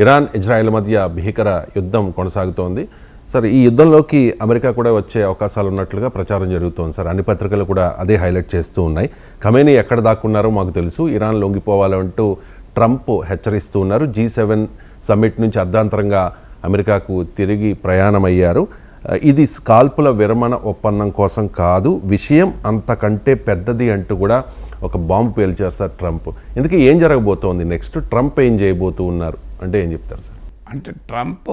Iran Israel మధ్య భీకర యుద్ధం కొనసాగుతోంది. సార్ ఈ యుద్ధంలోకి అమెరికా కూడా వచ్చే అవకాశాలు ఉన్నట్లుగా ప్రచారం జరుగుతోంది సార్. అన్ని పత్రికలు కూడా అదే హైలైట్ చేస్తూ ఉన్నాయి. ఖమేనీ ఎక్కడ దాక్కున్నారో మాకు తెలుసు. ఇరాన్ లొంగిపోవాలంటూ ట్రంప్ హెచ్చరిస్తూ ఉన్నారు. జీ సెవెన్ సమ్మిట్ నుంచి అర్ధాంతరంగా అమెరికాకు తిరిగి ప్రయాణమయ్యారు. ఇది స్కాల్పుల విరమణ ఒప్పందం కోసం కాదు విషయం అంతకంటే పెద్దది అంటూ కూడా ఒక బాంబు పేల్చారు సార్ ట్రంప్. ఇందుకే ఏం జరగబోతోంది? నెక్స్ట్ ట్రంప్ ఏం చేయబోతూ ఉన్నారు అంటే ఏం చెప్తారు సార్? అంటే ట్రంప్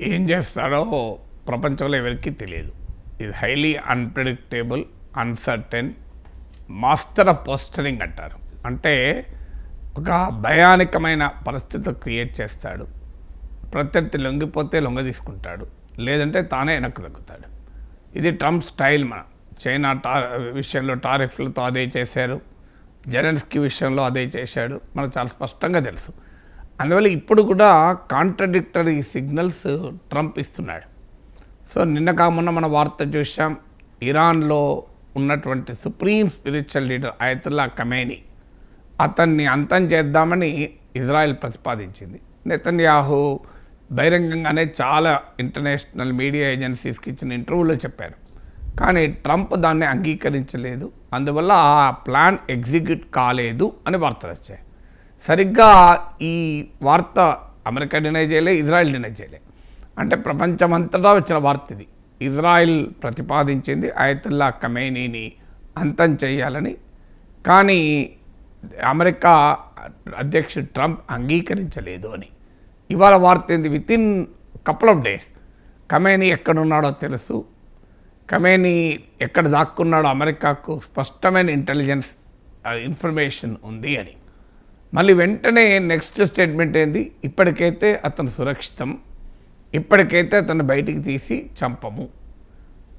ఏం చేస్తాడో ప్రపంచంలో ఎవరికి తెలియదు. ఇది highly unpredictable uncertain master of posturing అంటారు. అంటే ఒక భయానకమైన పరిస్థితి క్రియేట్ చేస్తాడు. ప్రత్యర్థి లొంగిపోతే లొంగ తీసుకుంటాడు. లేదంటే తానే వెనక్కి తగ్గుతాడు. ఇది ట్రంప్ స్టైల్ మన. చైనా టా విషయంలో టారిఫ్లతో అదే చేశారు. జెలెన్స్కీ విషయంలో అదే చేశాడు. మనకు చాలా స్పష్టంగా తెలుసు. అందువల్ల ఇప్పుడు కూడా కాంట్రడిక్టరీ సిగ్నల్స్ ట్రంప్ ఇస్తున్నాడు. సో నిన్న కామున్న మన వార్త చూసాం ఇరాన్లో ఉన్నటువంటి supreme spiritual leader Ayatollah Khamenei అతన్ని అంతం చేద్దామని ఇజ్రాయెల్ ప్రతిపాదించింది. నెతన్యాహు బహిరంగంగానే చాలా ఇంటర్నేషనల్ మీడియా ఏజెన్సీస్కి ఇచ్చిన ఇంటర్వ్యూలో చెప్పారు. కానీ ట్రంప్ దాన్ని అంగీకరించలేదు. అందువల్ల ఆ ప్లాన్ ఎగ్జిక్యూట్ కాలేదు అని వార్తలు వచ్చాయి. సరిగ్గా ఈ వార్త అమెరికా డినై చేయలే ఇజ్రాయెల్ డినై చేయలే. అంటే ప్రపంచమంతటా వచ్చిన వార్త ఇది. ఇజ్రాయెల్ ప్రతిపాదించింది ఆయతుల్లా కమేనీని అంతం చేయాలని. కానీ అమెరికా అధ్యక్షుడు ట్రంప్ అంగీకరించలేదు అని. ఇవాళ వార్త ఏంది? With in couple of days Khamenei ఎక్కడున్నాడో తెలుసు. కమేని ఎక్కడ దాక్కున్నాడో అమెరికాకు స్పష్టమైన ఇంటెలిజెన్స్ ఇన్ఫర్మేషన్ ఉంది అని. మళ్ళీ వెంటనే నెక్స్ట్ స్టేట్మెంట్ ఏంది? ఇప్పటికైతే అతను సురక్షితం. ఇప్పటికైతే అతను బయటికి తీసి చంపము.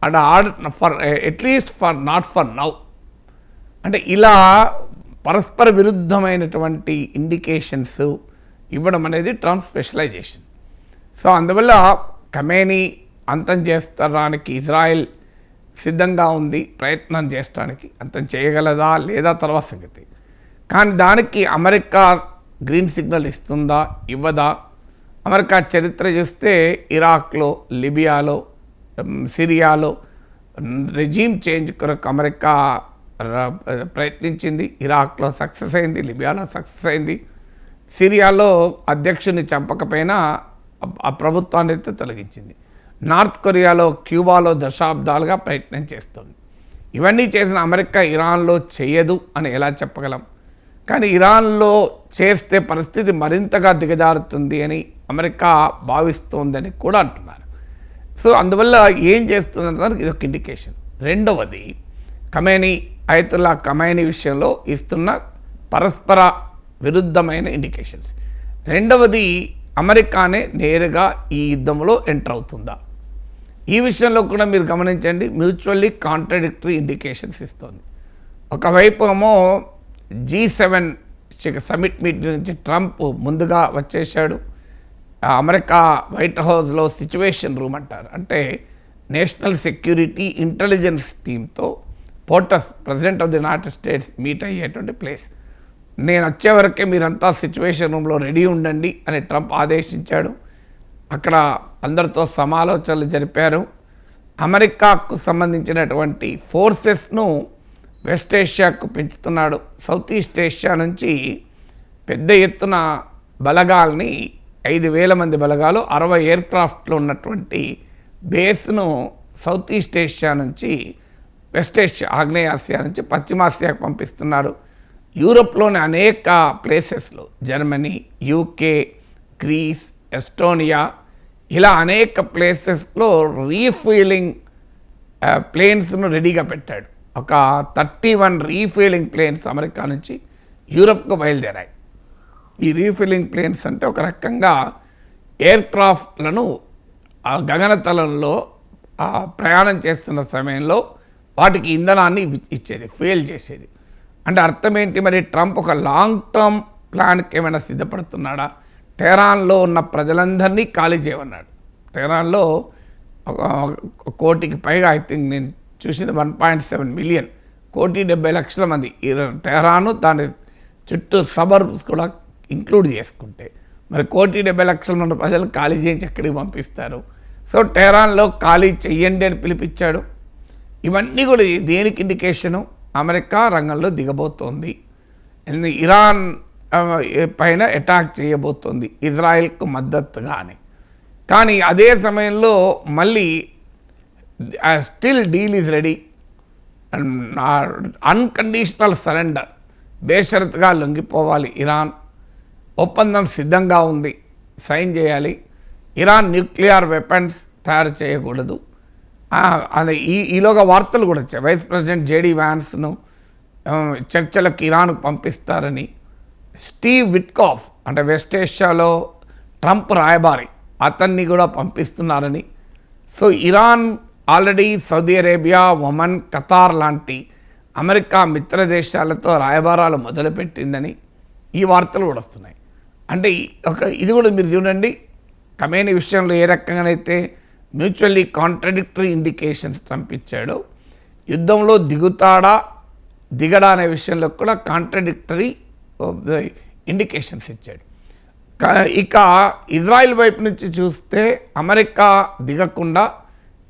And odd for at least for not for now అంటే ఇలా పరస్పర విరుద్ధమైనటువంటి ఇండికేషన్స్ ఇవ్వడం అనేది ట్రంప్ స్పెషలైజేషన్. సో అందువల్ల కమేని అంతం చేస్తడానికి ఇజ్రాయెల్ సిద్ధంగా ఉంది ప్రయత్నం చేయడానికి అంత చేయగలదా లేదా తర్వాత సంగతి. కానీ దానికి అమెరికా గ్రీన్ సిగ్నల్ ఇస్తుందా ఇవ్వదా? అమెరికా చరిత్ర చూస్తే ఇరాక్లో లిబియాలో సిరియాలో రెజీమ్ చేంజ్ కొరకు అమెరికా ప్రయత్నించింది. ఇరాక్లో సక్సెస్ అయింది లిబియాలో సక్సెస్ అయింది. సిరియాలో అధ్యక్షుని చంపకపోయినా ఆ ప్రభుత్వాన్ని అయితే తొలగించింది. నార్త్ కొరియాలో క్యూబాలో దశాబ్దాలుగా ప్రయత్నం చేస్తుంది. ఇవన్నీ చేసిన అమెరికా ఇరాన్లో చేయదు అని ఎలా చెప్పగలం? కానీ ఇరాన్లో చేస్తే పరిస్థితి మరింతగా దిగజారుతుంది అని అమెరికా భావిస్తోందని కూడా అంటున్నారు. సో అందువల్ల ఏం చేస్తుందన్నదానికి ఇది ఒక ఇండికేషన్. రెండవది కమేనీ ఆయతుల్లా కమేనీ విషయంలో ఇస్తున్న పరస్పర విరుద్ధమైన ఇండికేషన్స్. రెండవది అమెరికానే నేరుగా ఈ యుద్ధంలో ఎంటర్ అవుతుందా? ఈ విషయంలో కూడా మీరు గమనించండి మ్యూచువల్లీ కాంట్రడిక్టరీ ఇండికేషన్స్ ఇస్తుంది. ఒకవైపు ఏమో జీ సెవెన్ సమిట్ మీటింగ్ నుంచి ట్రంప్ ముందుగా వచ్చేసాడు అమెరికా వైట్ హౌస్లో సిచ్యువేషన్ రూమ్ అంటారు. అంటే national security intelligence టీమ్తో POTUS president of the United States meet అయ్యేటువంటి ప్లేస్ నేను వచ్చే వరకే మీరంతా సిచ్యువేషన్ రూమ్లో రెడీ ఉండండి అని ట్రంప్ ఆదేశించాడు. అక్కడ అందరితో సమాలోచనలు జరిపారు. అమెరికాకు సంబంధించినటువంటి ఫోర్సెస్ను వెస్ట్ ఏషియాకు పెంచుతున్నాడు. సౌత్ ఈస్ట్ ఏషియా నుంచి పెద్ద ఎత్తున బలగాల్ని ఐదు వేల మంది బలగాలు అరవై ఎయిర్క్రాఫ్ట్లో ఉన్నటువంటి బేస్ను సౌత్ ఈస్ట్ ఏషియా నుంచి వెస్ట్ ఏషియా ఆగ్నేయాసియా నుంచి పశ్చిమాసియాకు పంపిస్తున్నాడు. యూరప్లోని అనేక ప్లేసెస్లో జర్మనీ యూకే గ్రీస్ ఎస్టోనియా ఇలా అనేక ప్లేసెస్లో రీఫీలింగ్ ప్లేన్స్ను రెడీగా పెట్టాడు. ఒక thirty one refuelling planes America నుంచి యూరప్కు బయలుదేరాయి. ఈ రీఫీలింగ్ ప్లేన్స్ అంటే ఒక రకంగా ఎయిర్ క్రాఫ్ట్లను ఆ గగనతలంలో ఆ ప్రయాణం చేస్తున్న సమయంలో వాటికి ఇంధనాన్ని ఇచ్చేది ఫెయిల్ చేసేది. అంటే అర్థం ఏంటి మరి ట్రంప్ ఒక లాంగ్ టర్మ్ ప్లాన్కి ఏమైనా సిద్ధపడుతున్నాడా? టెహరాన్లో ఉన్న ప్రజలందరినీ ఖాళీ చేయమన్నాడు. టెహరాన్లో ఒక కోటికి పైగా ఐ థింక్ నేను చూసింది వన్ పాయింట్ సెవెన్ మిలియన్ కోటి డెబ్బై లక్షల మంది. ఈ టెహరాను దాని చుట్టూ సబర్బ్స్ కూడా ఇంక్లూడ్ చేసుకుంటే మరి కోటి డెబ్బై లక్షల మంది ప్రజలు ఖాళీ చేయించి ఎక్కడికి పంపిస్తారు? సో టెహరాన్లో ఖాళీ చెయ్యండి అని పిలిపించాడు. ఇవన్నీ కూడా దేనికి ఇండికేషను అమెరికా రంగంలో దిగబోతోంది. ఇరాన్ పైన అటాక్ చేయబోతోంది. ఇజ్రాయెల్కు మద్దతుగా అని కానీ అదే సమయంలో మళ్ళీ still deal is ready unconditional surrender బేషరత్గా లొంగిపోవాలి ఇరాన్. ఒప్పందం సిద్ధంగా ఉంది. సైన్ చేయాలి. ఇరాన్ న్యూక్లియర్ వెపన్స్ తయారు చేయకూడదు. అదే ఈ ఈలోగా వార్తలు కూడా వచ్చాయి. వైస్ ప్రెసిడెంట్ జేడీ వ్యాన్స్ను చర్చలకు ఇరాన్కు పంపిస్తారని. స్టీవ్ విట్కాఫ్ అంటే వెస్ట్ ఏషియాలో ట్రంప్ రాయబారి అతన్ని కూడా పంపిస్తున్నారని. So Iran already Saudi Arabia Oman Qatar లాంటి అమెరికా మిత్ర దేశాలతో రాయబారాలు మొదలుపెట్టిందని ఈ వార్తలు కూడా వస్తున్నాయి. అంటే ఒక ఇది కూడా మీరు చూడండి కమేని విషయంలో ఏ రకంగానైతే మ్యూచువల్లీ కాంట్రడిక్టరీ ఇండికేషన్స్ పంపించాడో యుద్ధంలో దిగుతాడా దిగడా అనే విషయంలో కూడా కాంట్రడిక్టరీ ఇండికేషన్స్ ఇచ్చాడు. ఇక ఇజ్రాయెల్ వైపు నుంచి చూస్తే అమెరికా దిగకుండా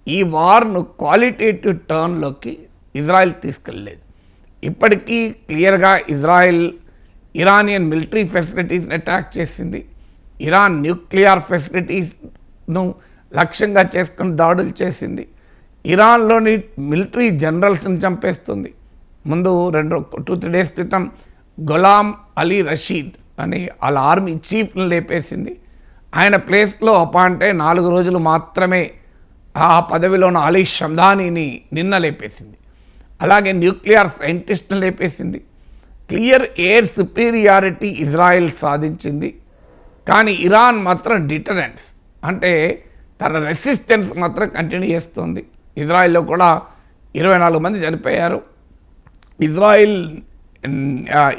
ఈ వార్ను క్వాలిటేటివ్ టర్న్లోకి ఇజ్రాయెల్ తీసుకెళ్ళలేదు. ఇప్పటికీ క్లియర్గా ఇజ్రాయెల్ ఇరానియన్ మిలిటరీ ఫెసిలిటీస్ని అటాక్ చేసింది. ఇరాన్ న్యూక్లియర్ ఫెసిలిటీస్ను లక్ష్యంగా చేసుకుని దాడులు చేసింది. ఇరాన్లోని మిలిటరీ జనరల్స్ని చంపేస్తుంది. ముందు రెండు టూ త్రీ డేస్ క్రితం గులాం అలీ రషీద్ అని వాళ్ళ ఆర్మీ చీఫ్ని లేపేసింది. ఆయన ప్లేస్లో అపాయింట్ నాలుగు రోజులు మాత్రమే ఆ పదవిలో ఉన్న అలీ షందానీని నిన్న లేపేసింది. అలాగే న్యూక్లియర్ సైంటిస్ట్ని లేపేసింది. క్లియర్ ఎయిర్ సుపీరియారిటీ ఇజ్రాయెల్ సాధించింది. కానీ ఇరాన్ మాత్రం డిటరెన్స్ అంటే తన రెసిస్టెన్స్ మాత్రం కంటిన్యూ చేస్తుంది. ఇజ్రాయెల్లో కూడా ఇరవై నాలుగు మంది చనిపోయారు. ఇజ్రాయిల్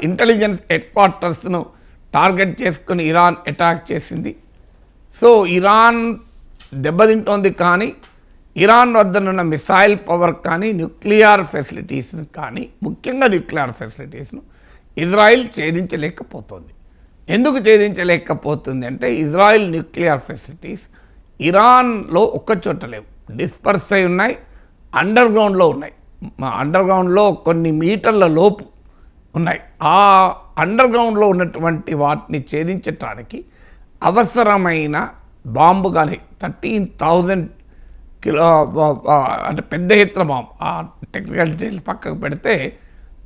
ఇంటెలిజెన్స్ హెడ్ క్వార్టర్స్ను టార్గెట్ చేసుకుని ఇరాన్ అటాక్ చేసింది. సో ఇరాన్ దెబ్బతింటోంది కానీ ఇరాన్ వద్దనున్న మిసైల్ పవర్ కానీ న్యూక్లియర్ ఫెసిలిటీస్ను కానీ ముఖ్యంగా న్యూక్లియర్ ఫెసిలిటీస్ను ఇజ్రాయిల్ ఛేదించలేకపోతుంది. ఎందుకు ఛేదించలేకపోతుంది అంటే ఇజ్రాయిల్ న్యూక్లియర్ ఫెసిలిటీస్ ఇరాన్లో ఒక్క చోట లేవు. డిస్పర్స్ అయి ఉన్నాయి అండర్ గ్రౌండ్లో ఉన్నాయి. అండర్ గ్రౌండ్లో కొన్ని మీటర్ల లోపు ఉన్నాయి. ఆ అండర్ గ్రౌండ్లో ఉన్నటువంటి వాటిని ఛేదించటానికి అవసరమైన బాంబు కానీ థర్టీన్ థౌజండ్ కిలో అంటే పెద్ద ఎత్తున బాంబు ఆ టెక్నికల్ డీటెయిల్స్ పక్కకు పెడితే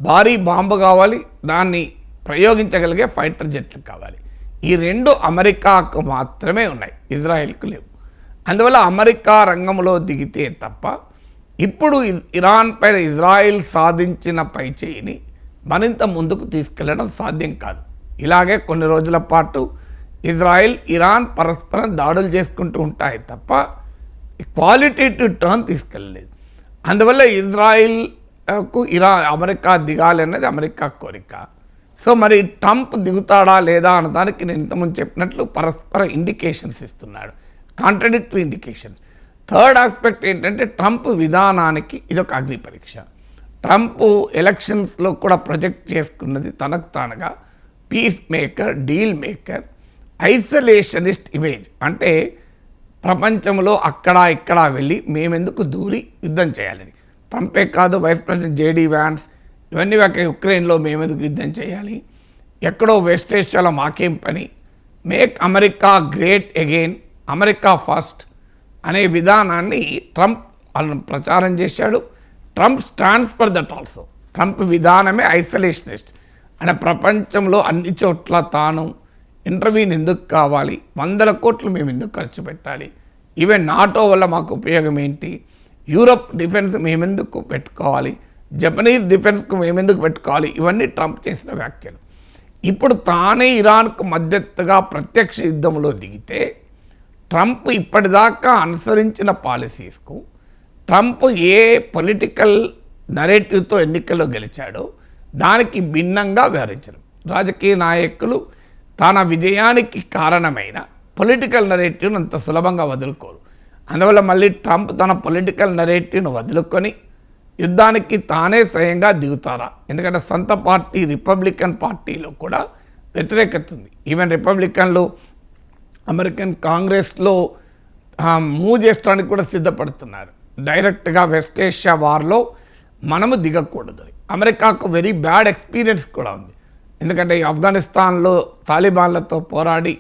భారీ బాంబు కావాలి దాన్ని ప్రయోగించగలిగే ఫైటర్ జెట్లు కావాలి. ఈ రెండు అమెరికాకు మాత్రమే ఉన్నాయి ఇజ్రాయెల్కు లేవు. అందువల్ల అమెరికా రంగంలో దిగితే తప్ప ఇప్పుడు ఇరాన్ పైన ఇజ్రాయిల్ సాధించిన పైచేయిని మరింత ముందుకు తీసుకెళ్ళడం సాధ్యం కాదు. ఇలాగే కొన్ని రోజుల పాటు ఇజ్రాయెల్ ఇరాన్ పరస్పరం దాడులు చేసుకుంటూ ఉంటాయి తప్ప క్వాలిటేటివ్ టర్న్ తీసుకెళ్ళలేదు అందువల్ల ఇజ్రాయిల్కు ఇరా అమెరికా దిగాలి అన్నది అమెరికా కోరిక. సో మరి ట్రంప్ దిగుతాడా లేదా అన్నదానికి నేను ఇంతకుముందు చెప్పినట్లు పరస్పర ఇండికేషన్స్ ఇస్తున్నాడు. Contradictory indications. థర్డ్ ఆస్పెక్ట్ ఏంటంటే ట్రంప్ విధానానికి ఇదొక అగ్ని పరీక్ష. ట్రంప్ ఎలక్షన్స్లో కూడా ప్రొజెక్ట్ చేసుకున్నది తనకు తానుగా peace maker deal maker isolationist image. అంటే ప్రపంచంలో అక్కడ ఇక్కడ వెళ్ళి మేమెందుకు దూరి యుద్ధం చేయాలని ట్రంపే కాదు వైస్ ప్రెసిడెంట్ జేడీ వ్యాన్స్ ఇవన్నీ అక్కడ యుక్రెయిన్లో మేమెందుకు యుద్ధం చేయాలి? ఎక్కడో వెస్ట్ ఏషియాలో మాకేం పని? Make America great again America first అనే విధానాన్ని ట్రంప్ అలా ప్రచారం చేశాడు. Trump stands for that also Trump విధానమే ఐసోలేషనిస్ట్ అంటే ప్రపంచంలో అన్ని చోట్ల తాను ఇంటర్వ్యూని ఎందుకు కావాలి? వందల కోట్లు మేము ఎందుకు ఖర్చు పెట్టాలి? ఈవెన్ నాటో వల్ల మాకు ఉపయోగం ఏంటి? యూరప్ డిఫెన్స్ మేమెందుకు పెట్టుకోవాలి? జపనీస్ డిఫెన్స్కు మేమెందుకు పెట్టుకోవాలి? ఇవన్నీ ట్రంప్ చేసిన వ్యాఖ్యలు. ఇప్పుడు తానే ఇరాన్కు మద్దతుగా ప్రత్యక్ష యుద్ధంలో దిగితే ట్రంప్ ఇప్పటిదాకా అనుసరించిన పాలసీస్కు ట్రంప్ ఏ పొలిటికల్ నరేటివ్తో ఎన్నికల్లో గెలిచాడో దానికి భిన్నంగా వ్యవహరించడం రాజకీయ నాయకులు తన విజయానికి కారణమైన పొలిటికల్ నరేటివ్ను అంత సులభంగా వదులుకోరు. అందువల్ల మళ్ళీ ట్రంప్ తన పొలిటికల్ నరేటివ్ను వదులుకొని యుద్ధానికి తానే స్వయంగా దిగుతారా? ఎందుకంటే సొంత పార్టీ రిపబ్లికన్ పార్టీలో కూడా వ్యతిరేకత ఉంది. ఈవెన్ రిపబ్లికన్లు అమెరికన్ కాంగ్రెస్లో మూవ్ చేసడానికి కూడా సిద్ధపడుతున్నారు. డైరెక్ట్గా వెస్ట్ ఏషియా వార్లో మనము దిగకూడదు. అమెరికాకు వెరీ బ్యాడ్ ఎక్స్పీరియన్స్ కూడా ఉంది. ఎందుకంటే ఈ ఆఫ్ఘనిస్తాన్లో తాలిబాన్లతో పోరాడి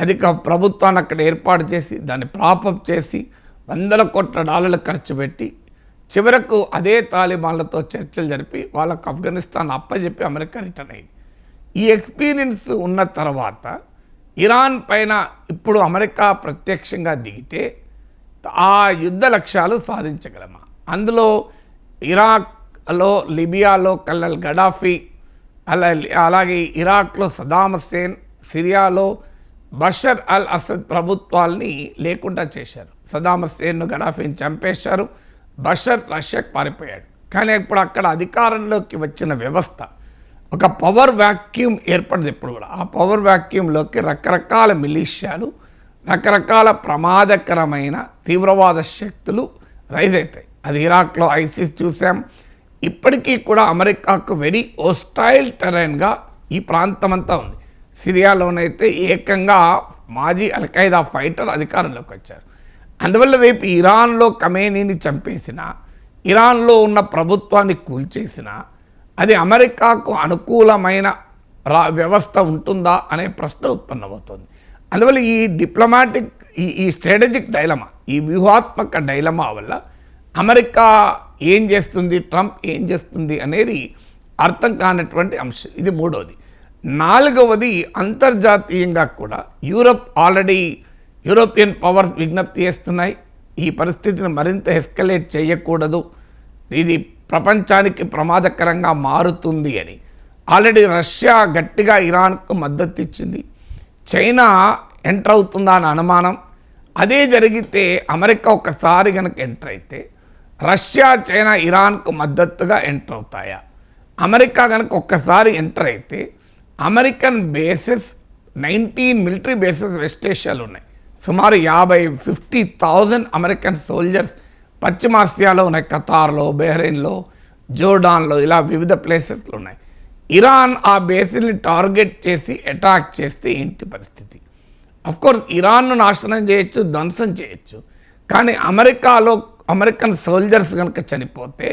అధిక ప్రభుత్వాన్ని అక్కడ ఏర్పాటు చేసి దాన్ని ప్రాపప్ చేసి వందల కోట్ల డాలర్లు ఖర్చు పెట్టి చివరకు అదే తాలిబాన్లతో చర్చలు జరిపి వాళ్ళకు ఆఫ్ఘనిస్తాన్ అప్పచెప్పి అమెరికా రిటర్న్ అయింది. ఈ ఎక్స్పీరియన్స్ ఉన్న తర్వాత ఇరాన్ పైన ఇప్పుడు అమెరికా ప్రత్యక్షంగా దిగితే ఆ యుద్ధ లక్ష్యాలు సాధించగలమా? అందులో ఇరాక్లో లిబియాలో కల్లల్ గడాఫీ అలా అలాగే ఇరాక్లో సదామ్ హుస్సేన్ సిరియాలో బషర్ అల్ అసద్ ప్రభుత్వాల్ని లేకుండా చేశారు. సదామ్ హుస్సేన్ను గడాఫీని చంపేశారు. బషర్ రష్యాకు పారిపోయాడు. కానీ ఇప్పుడు అక్కడ అధికారంలోకి వచ్చిన వ్యవస్థ ఒక పవర్ వ్యాక్యూమ్ ఏర్పడింది ఇప్పుడు కూడా. ఆ పవర్ వ్యాక్యూమ్లోకి రకరకాల మిలీషియాలు రకరకాల ప్రమాదకరమైన తీవ్రవాద శక్తులు రైజ్ అవుతాయి. అది ఇరాక్లో ఐసిస్ చూసాం. ఇప్పటికీ కూడా అమెరికాకు వెరీ ఓస్టైల్ టెరైన్గా ఈ ప్రాంతం అంతా ఉంది. సిరియాలోనైతే ఏకంగా మాజీ అల్ఖైదా ఫైటర్ అధికారంలోకి వచ్చారు. అందువల్ల రేపు ఇరాన్లో కమేనీని చంపేసిన ఇరాన్లో ఉన్న ప్రభుత్వాన్ని కూల్చేసిన అది అమెరికాకు అనుకూలమైన రా వ్యవస్థ ఉంటుందా అనే ప్రశ్న ఉత్పన్నమవుతుంది. అందువల్ల ఈ డిప్లొమాటిక్ ఈ ఈ స్ట్రాటజిక్ డైలమా ఈ వ్యూహాత్మక డైలమా వల్ల అమెరికా ఏం చేస్తుంది ట్రంప్ ఏం చేస్తుంది అనేది అర్థం కానటువంటి అంశం. ఇది మూడవది నాలుగవది అంతర్జాతీయంగా కూడా యూరప్ ఆల్రెడీ యూరోపియన్ పవర్స్ విజ్ఞప్తి చేస్తున్నాయి. ఈ పరిస్థితిని మరింత ఎస్కలేట్ చేయకూడదు. ఇది ప్రపంచానికి ప్రమాదకరంగా మారుతుంది అని. ఆల్రెడీ రష్యా గట్టిగా ఇరాన్కు మద్దతు ఇచ్చింది. చైనా ఎంటర్ అవుతుందా అని అనుమానం. అదే జరిగితే అమెరికా ఒకసారి కనుక ఎంటర్ అయితే రష్యా చైనా ఇరాన్కు మద్దతుగా ఎంటర్ అవుతాయా? అమెరికా కనుక ఒక్కసారి ఎంటర్ అయితే American bases nineteen military bases west ఏషియాలో ఉన్నాయి. సుమారు యాభై ఫిఫ్టీ థౌజండ్ అమెరికన్ సోల్జర్స్ పశ్చిమాసియాలో ఉన్నాయి. ఖతార్లో బెహ్రెయిన్లో జోర్డాన్లో ఇలా వివిధ ప్లేసెస్లో ఉన్నాయి. ఇరాన్ ఆ బేసిల్ని టార్గెట్ చేసి అటాక్ చేస్తే ఏంటి పరిస్థితి? కోర్స్ ఇరాన్ను నాశనం చేయొచ్చు ధ్వంసం చేయొచ్చు. కానీ అమెరికాలో అమెరికన్ సోల్జర్స్ కనుక చనిపోతే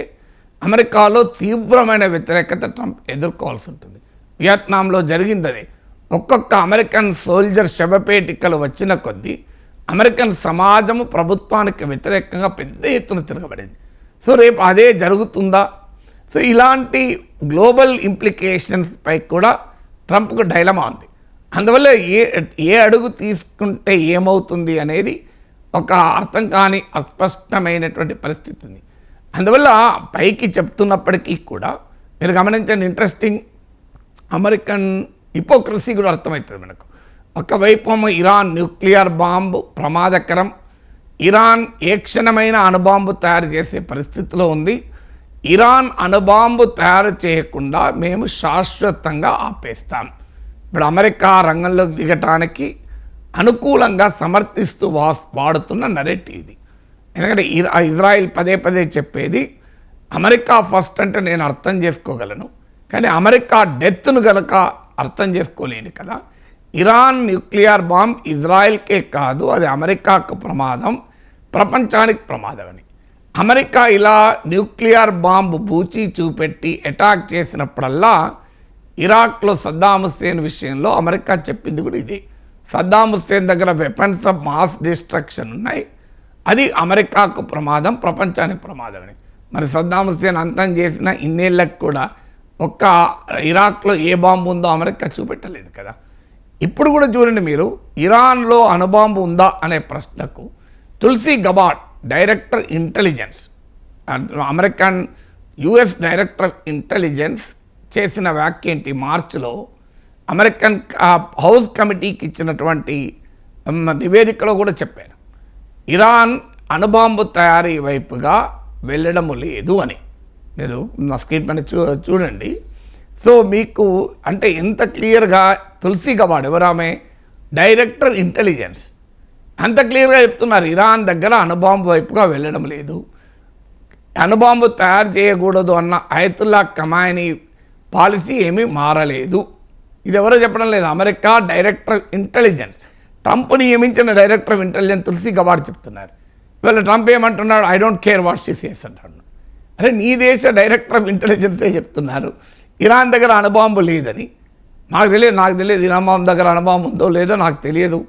అమెరికాలో తీవ్రమైన వ్యతిరేకత ట్రంప్ ఎదుర్కోవాల్సి ఉంటుంది. వియత్నాంలో జరిగింది అది ఒక్కొక్క అమెరికన్ సోల్జర్ శవపేటికలు వచ్చిన కొద్దీ అమెరికన్ సమాజము ప్రభుత్వానికి వ్యతిరేకంగా పెద్ద ఎత్తున తిరగబడింది. సో రేపు అదే జరుగుతుందా? సో ఇలాంటి గ్లోబల్ ఇంప్లికేషన్స్ పై కూడా ట్రంప్కు డైలమా ఉంది. అందువల్ల ఏ ఏ అడుగు తీసుకుంటే ఏమవుతుంది అనేది ఒక అర్థం కాని అస్పష్టమైనటువంటి పరిస్థితి ఉంది. అందువల్ల పైకి చెప్తున్నప్పటికీ కూడా మీరు గమనించండి ఇంట్రెస్టింగ్ అమెరికన్ హిపోక్రసీ కూడా అర్థమవుతుంది మనకు. ఒకవైపు ఇరాన్ న్యూక్లియర్ బాంబు ప్రమాదకరం ఇరాన్ ఏ క్షణమైన అణుబాంబు తయారు చేసే పరిస్థితిలో ఉంది. ఇరాన్ అణుబాంబు తయారు చేయకుండా మేము శాశ్వతంగా ఆపేస్తాం. ఇప్పుడు అమెరికా రంగంలోకి దిగటానికి అనుకూలంగా సమర్థిస్తూ వా వాడుతున్న నరేటివ్ ఇది. ఎందుకంటే ఇరా ఇజ్రాయిల్ పదే పదే చెప్పేది అమెరికా ఫస్ట్ అంటే నేను అర్థం చేసుకోగలను. కానీ అమెరికా డెత్ను గనక అర్థం చేసుకోలేను కదా ఇరాన్ న్యూక్లియర్ బాంబ్ ఇజ్రాయెల్కే కాదు అది అమెరికాకు ప్రమాదం ప్రపంచానికి ప్రమాదం అని. అమెరికా ఇలా న్యూక్లియర్ బాంబు బూచి చూపెట్టి అటాక్ చేసినప్పుడల్లా ఇరాక్లో సద్దాం హుస్సేన్ విషయంలో అమెరికా చెప్పింది కూడా ఇది. సద్దాం హుస్సేన్ దగ్గర వెపన్స్ ఆఫ్ మాస్ డిస్ట్రక్షన్ ఉన్నాయి. అది అమెరికాకు ప్రమాదం ప్రపంచానికి ప్రమాదం అని. మరి సద్దాం హుస్సేన్ అంతం చేసిన ఇన్నేళ్ళకు కూడా ఒక్క ఇరాక్లో ఏ బాంబు ఉందో అమెరికా చూపెట్టలేదు కదా. ఇప్పుడు కూడా చూడండి మీరు ఇరాన్లో అణుబాంబు ఉందా అనే ప్రశ్నకు Tulsi Gabbard director intelligence American US director intelligence చేసిన వ్యాఖ్య ఏంటి మార్చిలో అమెరికన్ హౌస్ కమిటీకి ఇచ్చినటువంటి నివేదికలో కూడా చెప్పారు. ఇరాన్ అణుబాంబు తయారీ వైపుగా వెళ్ళడము లేదు అని. మీరు నా స్క్రీన్ పైన చూ చూడండి. సో మీకు అంటే ఎంత క్లియర్గా తులసి గవాడ్ ఎవరామె డైరెక్టర్ ఇంటెలిజెన్స్ అంత క్లియర్గా చెప్తున్నారు. ఇరాన్ దగ్గర అణుబాంబు వైపుగా వెళ్ళడం లేదు. అణుబాంబు తయారు చేయకూడదు అన్న ఆయతుల్లా కమాయిని పాలసీ ఏమీ మారలేదు. ఇది ఎవరో చెప్పడం లేదు. America director intelligence. ట్రంప్ నియమించిన director of intelligence Tulsi Gabbard చెప్తున్నారు. ఇవాళ ట్రంప్ ఏమంటున్నాడు? I don't care what she says అంటాడు. అరే నీ దేశ డైరెక్టర్ ఆఫ్ ఇంటెలిజెన్సే చెప్తున్నారు. ఇరాన్ దగ్గర అణుబాంబు లేదని. నాకు తెలియదు నాకు తెలియదు. ఇరాన్ బాంబు దగ్గర అణుబాంబు ఉందో లేదో నాకు తెలియదు.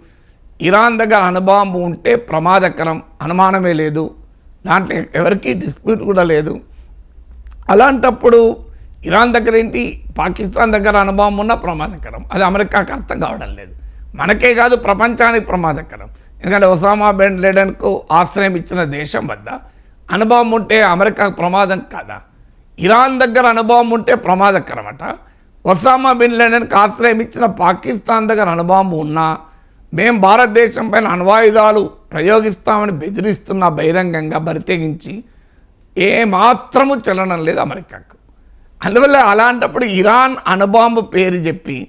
ఇరాన్ దగ్గర అణుబాంబు ఉంటే ప్రమాదకరం అనుమానమే లేదు. దాంట్లో ఎవరికీ డిస్ప్యూట్ కూడా లేదు. అలాంటప్పుడు ఇరాన్ దగ్గర ఏంటి పాకిస్తాన్ దగ్గర అనుభవం ఉన్న ప్రమాదకరం. అది అమెరికాకు అర్థం కావడం లేదు. మనకే కాదు ప్రపంచానికి ప్రమాదకరం. ఎందుకంటే ఒసామా బెన్ లేడన్కు ఆశ్రయం ఇచ్చిన దేశం వద్ద అనుభవం ఉంటే అమెరికాకు ప్రమాదం కాదా? ఇరాన్ దగ్గర అనుభవం ఉంటే ప్రమాదకరమట. ఒసామా బిన్ లేడన్కి ఆశ్రయం ఇచ్చిన పాకిస్తాన్ దగ్గర అనుభవం ఉన్నా మేం భారతదేశం పైన అణ్వాయుధాలు ప్రయోగిస్తామని బెదిరిస్తున్న బహిరంగంగా బరితెగించి ఏమాత్రము మాత్రము చలనం లేదు అమెరికాకు. అందువల్ల అలాంటప్పుడు ఇరాన్ అణుబాంబు పేరు చెప్పి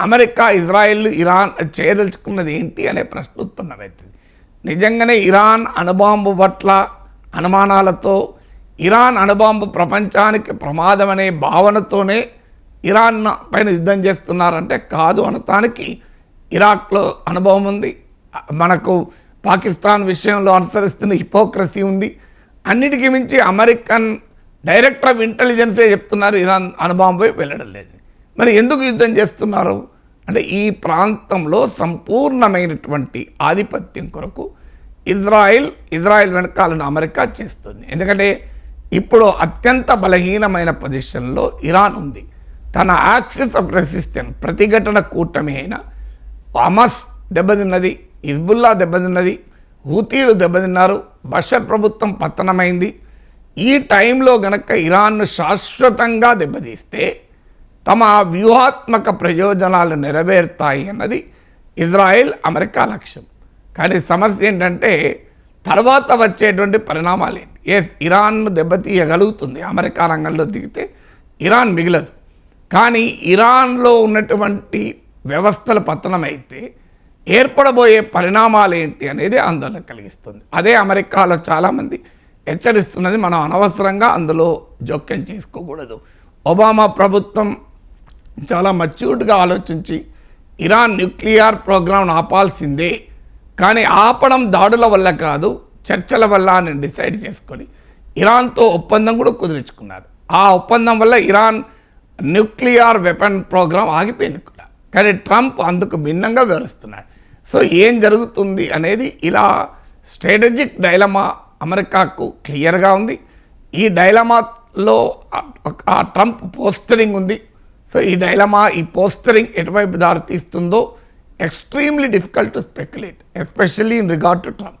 అమెరికా ఇజ్రాయెల్ ఇరాన్ చేయదలుచుకున్నది ఏంటి అనే ప్రశ్న ఉత్పన్నమవుతుంది. నిజంగానే ఇరాన్ అణుబాంబు పట్ల అనుమానాలతో ఇరాన్ అణుబాంబు ప్రపంచానికి ప్రమాదం అనే భావనతోనే ఇరాన్ పైన యుద్ధం చేస్తున్నారంటే కాదు అనటానికి ఇరాక్లో అనుభవం ఉంది. మనకు పాకిస్తాన్ విషయంలో అనుసరిస్తున్న హిపోక్రసీ ఉంది. అన్నిటికీ మించి అమెరికన్ డైరెక్టర్ ఆఫ్ ఇంటెలిజెన్సే చెప్తున్నారు ఇరాన్ అనుభవంపై వెళ్ళడం లేదు. మరి ఎందుకు యుద్ధం చేస్తున్నారు? అంటే ఈ ప్రాంతంలో సంపూర్ణమైనటువంటి ఆధిపత్యం కొరకు ఇజ్రాయిల్ ఇజ్రాయిల్ వెనకాలను అమెరికా చేస్తుంది. ఎందుకంటే ఇప్పుడు అత్యంత బలహీనమైన పొజిషన్లో ఇరాన్ ఉంది. తన యాక్సిస్ ఆఫ్ రెసిస్టెన్స్ ప్రతిఘటన కూటమి అయిన హమాస్ దెబ్బతిన్నది హిజ్బుల్లా దెబ్బతిన్నది హూతీలు దెబ్బతిన్నారు బషర్ ప్రభుత్వం పతనమైంది. ఈ టైంలో గనక ఇరాన్ను శాశ్వతంగా దెబ్బతీస్తే తమ వ్యూహాత్మక ప్రయోజనాలు నెరవేరుతాయి అన్నది ఇజ్రాయెల్ అమెరికా లక్ష్యం. కానీ సమస్య ఏంటంటే తర్వాత వచ్చేటువంటి పరిణామాలు ఏంటి? ఎస్ ఇరాన్ను దెబ్బతీయగలుగుతుంది అమెరికా రంగంలో దిగితే ఇరాన్ మిగలదు. కానీ ఇరాన్లో ఉన్నటువంటి వ్యవస్థల పతనమైతే ఏర్పడబోయే పరిణామాలు ఏంటి అనేది ఆందోళన కలిగిస్తుంది. అదే అమెరికాలో చాలామంది హెచ్చరిస్తున్నది మనం అనవసరంగా అందులో జోక్యం చేసుకోకూడదు. ఒబామా ప్రభుత్వం చాలా మచ్యూర్డ్గా ఆలోచించి ఇరాన్ న్యూక్లియర్ ప్రోగ్రాం ఆపాల్సిందే కానీ ఆపడం దాడుల వల్ల కాదు చర్చల వల్ల అని డిసైడ్ చేసుకొని ఇరాన్తో ఒప్పందం కూడా కుదుర్చుకున్నారు. ఆ ఒప్పందం వల్ల ఇరాన్ న్యూక్లియర్ వెపన్ ప్రోగ్రాం ఆగిపోయింది. కానీ ట్రంప్ అందుకు భిన్నంగా వివరిస్తున్నాడు సో ఏం జరుగుతుంది అనేది ఇలా స్ట్రాటజిక్ డైలమా అమెరికాకు క్లియర్గా ఉంది. ఈ డైలమాలో ఆ ట్రంప్ పోస్టరింగ్ ఉంది. సో ఈ డైలమా ఈ పోస్టరింగ్ ఎటువైపు దారితీస్తుందో extremely difficult to speculate especially in regard to Trump.